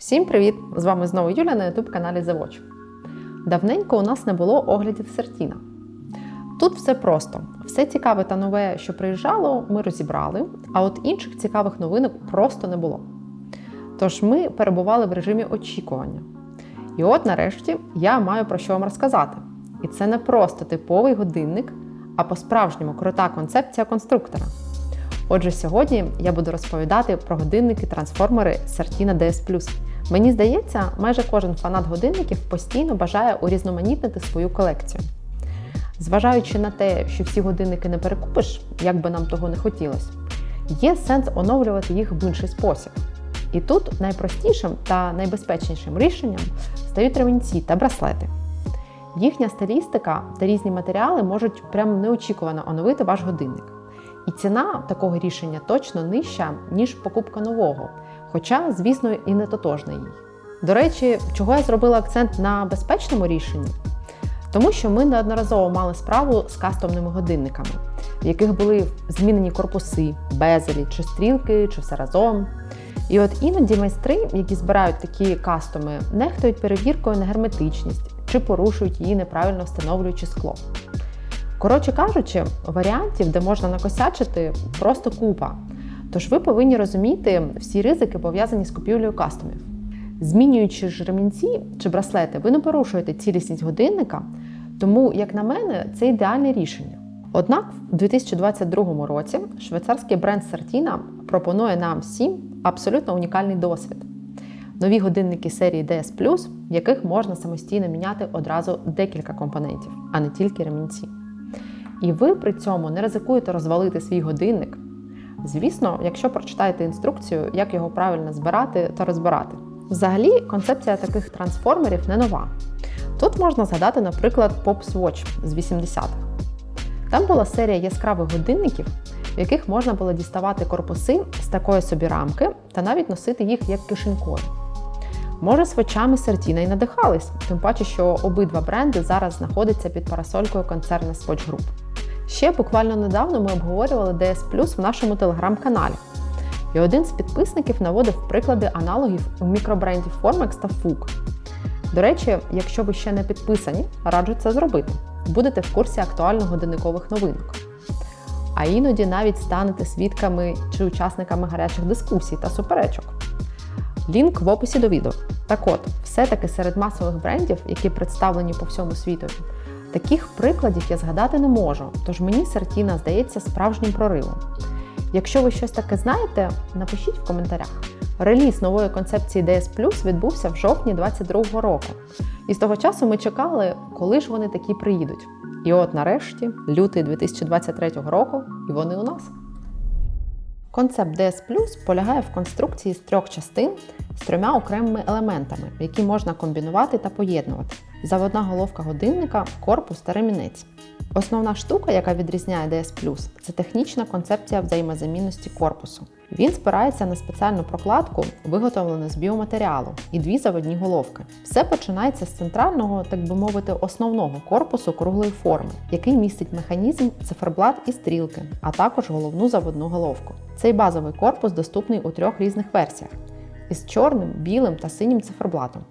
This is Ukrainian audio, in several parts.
Всім привіт! З вами знову Юля на youtube каналі The Watch. Давненько у нас не було оглядів Сертіна. Тут все просто. Все цікаве та нове, що приїжджало, ми розібрали, а от інших цікавих новинок просто не було. Тож ми перебували в режимі очікування. І от нарешті я маю про що вам розказати. І це не просто типовий годинник, а по-справжньому крута концепція конструктора. Отже, сьогодні я буду розповідати про годинники-трансформери Certina DS+. Мені здається, майже кожен фанат годинників постійно бажає урізноманітнити свою колекцію. Зважаючи на те, що всі годинники не перекупиш, як би нам того не хотілося, є сенс оновлювати їх в інший спосіб. І тут найпростішим та найбезпечнішим рішенням стають ремінці та браслети. Їхня стилістика та різні матеріали можуть прямо неочікувано оновити ваш годинник. І ціна такого рішення точно нижча, ніж покупка нового, хоча, звісно, і не тотожна їй. До речі, чого я зробила акцент на безпечному рішенні? Тому що ми неодноразово мали справу з кастомними годинниками, в яких були змінені корпуси, безелі, чи стрілки, чи все разом. І от іноді майстри, які збирають такі кастоми, нехтують перевіркою на герметичність чи порушують її неправильно встановлюючи скло. Коротше кажучи, варіантів, де можна накосячити, просто купа. Тож ви повинні розуміти всі ризики, пов'язані з купівлею кастомів. Змінюючи ж ремінці чи браслети, ви не порушуєте цілісність годинника, тому, як на мене, це ідеальне рішення. Однак в 2022 році швейцарський бренд Sartina пропонує нам всім абсолютно унікальний досвід. Нові годинники серії DS+, в яких можна самостійно міняти одразу декілька компонентів, а не тільки ремінці. І ви при цьому не ризикуєте розвалити свій годинник. Звісно, якщо прочитаєте інструкцію, як його правильно збирати та розбирати. Взагалі, концепція таких трансформерів не нова. Тут можна згадати, наприклад, Pops Watch з 80-х. Там була серія яскравих годинників, в яких можна було діставати корпуси з такої собі рамки та навіть носити їх як кишенькою. Може, свечами Сертіна й надихались, тим паче, що обидва бренди зараз знаходяться під парасолькою концерну Swatch Group. Ще буквально недавно ми обговорювали DS Plus в нашому телеграм-каналі. І один з підписників наводив приклади аналогів у мікробрендів Formex та FUG. До речі, якщо ви ще не підписані, раджу це зробити. Будете в курсі актуальних годинникових новинок. А іноді навіть станете свідками чи учасниками гарячих дискусій та суперечок. Лінк в описі до відео. Так от, все-таки серед масових брендів, які представлені по всьому світу, таких прикладів я згадати не можу, тож мені Сертіна здається справжнім проривом. Якщо ви щось таке знаєте, напишіть в коментарях. Реліз нової концепції DS Plus відбувся в жовтні 2022 року. І з того часу ми чекали, коли ж вони такі приїдуть. І от нарешті, лютий 2023 року, і вони у нас. Концепт DS Plus полягає в конструкції з трьох частин з трьома окремими елементами, які можна комбінувати та поєднувати. Заводна головка годинника, корпус та ремінець. Основна штука, яка відрізняє DS це технічна концепція взаємозамінності корпусу. Він спирається на спеціальну прокладку, виготовлену з біоматеріалу, і дві заводні головки. Все починається з центрального, так би мовити, основного корпусу круглої форми, який містить механізм, циферблат і стрілки, а також головну заводну головку. Цей базовий корпус доступний у трьох різних версіях: із чорним, білим та синім циферблатом.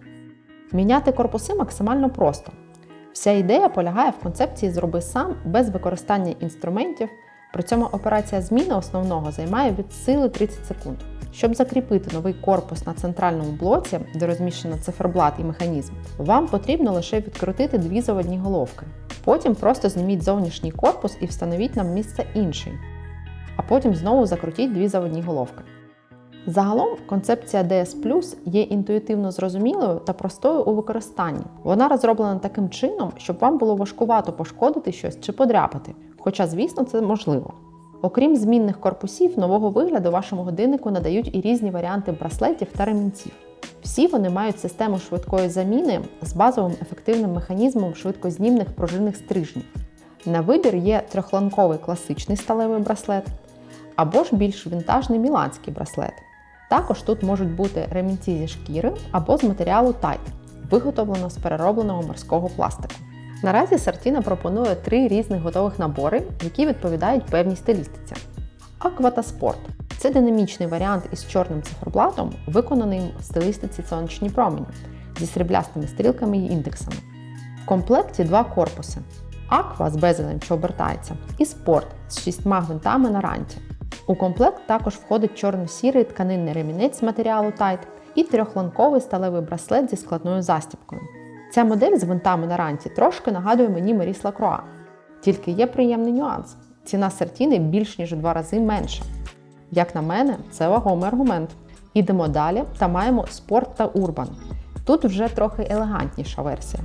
Міняти корпуси максимально просто. Вся ідея полягає в концепції зроби сам без використання інструментів. При цьому операція зміни основного займає від сили 30 секунд. Щоб закріпити новий корпус на центральному блоці, де розміщено циферблат і механізм, вам потрібно лише відкрутити дві заводні головки. Потім просто зніміть зовнішній корпус і встановіть на місце інший. А потім знову закрутіть дві заводні головки. Загалом концепція DS Plus є інтуїтивно зрозумілою та простою у використанні. Вона розроблена таким чином, щоб вам було важкувато пошкодити щось чи подряпати, хоча, звісно, це можливо. Окрім змінних корпусів, нового вигляду вашому годиннику надають і різні варіанти браслетів та ремінців. Всі вони мають систему швидкої заміни з базовим ефективним механізмом швидкознімних пружинних стрижнів. На вибір є трьохланковий класичний сталевий браслет або ж більш вінтажний міланський браслет. Також тут можуть бути ремінці зі шкіри або з матеріалу Тайт, виготовлено з переробленого морського пластику. Наразі Сартіна пропонує три різних готових набори, які відповідають певній стилістиці. Аква та спорт Це динамічний варіант із чорним циферблатом, виконаний в стилістиці сонячні промені зі сріблястими стрілками і індексами. В комплекті два корпуси: Аква з безелем, що обертається, і спорт з шістьма гвинтами на ранті. У комплект також входить чорно-сірий тканинний ремінець з матеріалу Тайт і трьохланковий сталевий браслет зі складною застібкою. Ця модель з гвинтами на ранті трошки нагадує мені Маріс Лакроа. Тільки є приємний нюанс: ціна сертіни більш ніж у два рази менша. Як на мене, це вагомий аргумент. Ідемо далі та маємо спорт та урбан. Тут вже трохи елегантніша версія.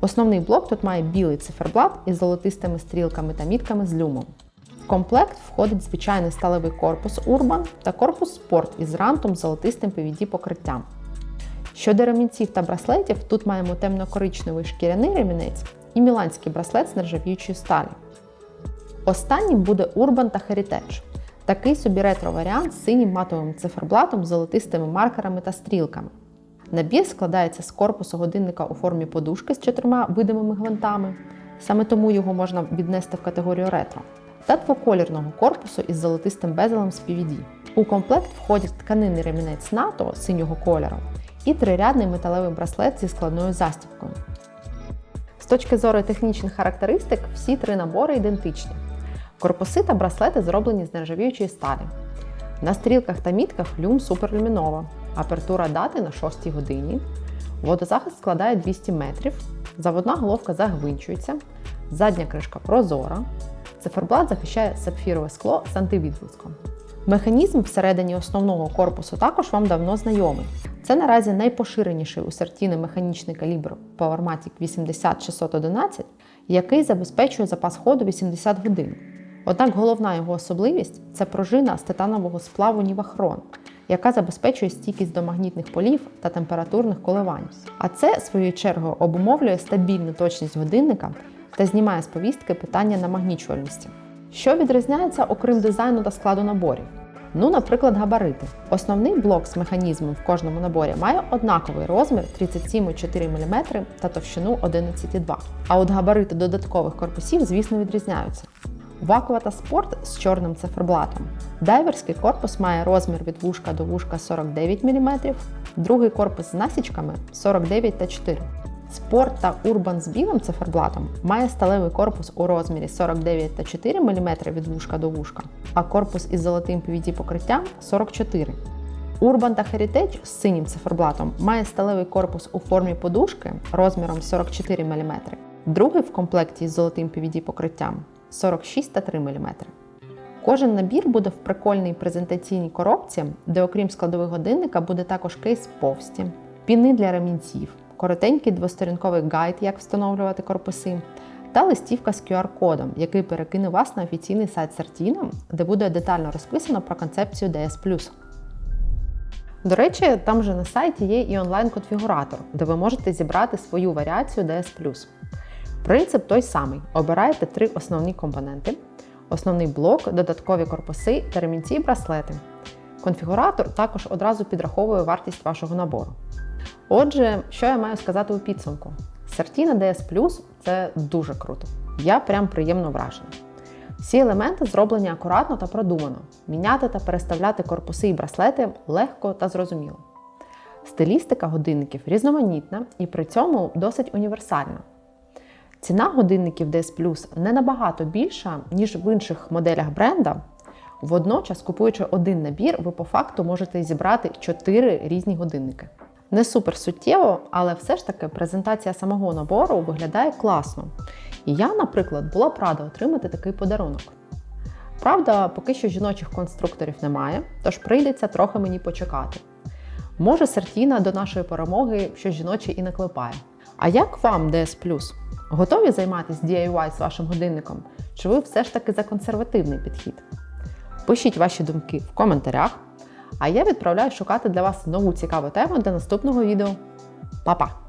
Основний блок тут має білий циферблат із золотистими стрілками та мітками з люмом. Комплект входить звичайний сталевий корпус Urban та корпус Sport із рантом золотистим PVD покриттям. Щодо ремінців та браслетів, тут маємо темно-коричневий шкіряний ремінець і міланський браслет з нержавіючої сталі. Останнім буде Urban та Heritage. Такий собі ретро-варіант з синім матовим циферблатом золотистими маркерами та стрілками. Набір складається з корпусу годинника у формі подушки з чотирма видимими гвинтами, саме тому його можна віднести в категорію ретро, та двоколірного корпусу із золотистим безелем з PVD. У комплект входять тканинний ремінець НАТО синього кольору і трирядний металевий браслет зі складною застібкою. З точки зору технічних характеристик, всі три набори ідентичні. Корпуси та браслети зроблені з нержавіючої сталі. На стрілках та мітках люм суперлюмінова, апертура дати на 6 годині. Водозахист складає 200 метрів, заводна головка загвинчується, задня кришка прозора. Циферблат захищає сапфірове скло з антивідблиском. Механізм всередині основного корпусу також вам давно знайомий. Це наразі найпоширеніший у сертіни механічний калібр PowerMatic 80611, який забезпечує запас ходу 80 годин. Однак головна його особливість це пружина з титанового сплаву Нівахрон, яка забезпечує стійкість до магнітних полів та температурних коливань. А це, своєю чергою, обумовлює стабільну точність годинника та знімає з повістки питання намагнічувальності. Що відрізняється окрім дизайну та складу наборів? Ну, наприклад, габарити. Основний блок з механізмом в кожному наборі має однаковий розмір 37,4 мм та товщину 11,2 А от габарити додаткових корпусів, звісно, відрізняються. Вакуа та спорт з чорним циферблатом. Дайверський корпус має розмір від вушка до вушка 49 мм, другий корпус з насічками 49 та 4 Спорт та Урбан з білим циферблатом має сталевий корпус у розмірі 49 та 4 мм від вушка до вушка, а корпус із золотим PVD покриттям 44 Urban та Heritage з синім циферблатом має сталевий корпус у формі подушки розміром 44 мм, другий в комплекті з золотим PVD покриттям 46 та 3 мм. Кожен набір буде в прикольній презентаційній коробці, де, окрім складових годинника, буде також кейс повсті, піни для ремінців, коротенький двосторінковий гайд, як встановлювати корпуси, та листівка з QR-кодом, який перекине вас на офіційний сайт Sartina, де буде детально розписано про концепцію DS+. До речі, там же на сайті є і онлайн-конфігуратор, де ви можете зібрати свою варіацію DS+. Принцип той самий: обираєте три основні компоненти: основний блок, додаткові корпуси та ремінці і браслети. Конфігуратор також одразу підраховує вартість вашого набору. Отже, що я маю сказати у підсумку? Certina DS Plus це дуже круто. Я прям приємно вражена. Всі елементи зроблені акуратно та продумано. Міняти та переставляти корпуси і браслети легко та зрозуміло. Стилістика годинників різноманітна і при цьому досить універсальна. Ціна годинників DS Plus не набагато більша, ніж в інших моделях бренда. Водночас, купуючи один набір, ви по факту можете зібрати 4 різні годинники. Не супер суттєво, але все ж таки презентація самого набору виглядає класно. І я, наприклад, була б рада отримати такий подарунок. Правда, поки що жіночих конструкторів немає, тож прийдеться трохи мені почекати. Може, Сертіна до нашої перемоги щось жіноче і наклепає. А як вам DS Готові займатися DIY з вашим годинником? Чи ви все ж таки за консервативний підхід? Пишіть ваші думки в коментарях, а я відправляю шукати для вас нову цікаву тему для наступного відео. Па-па!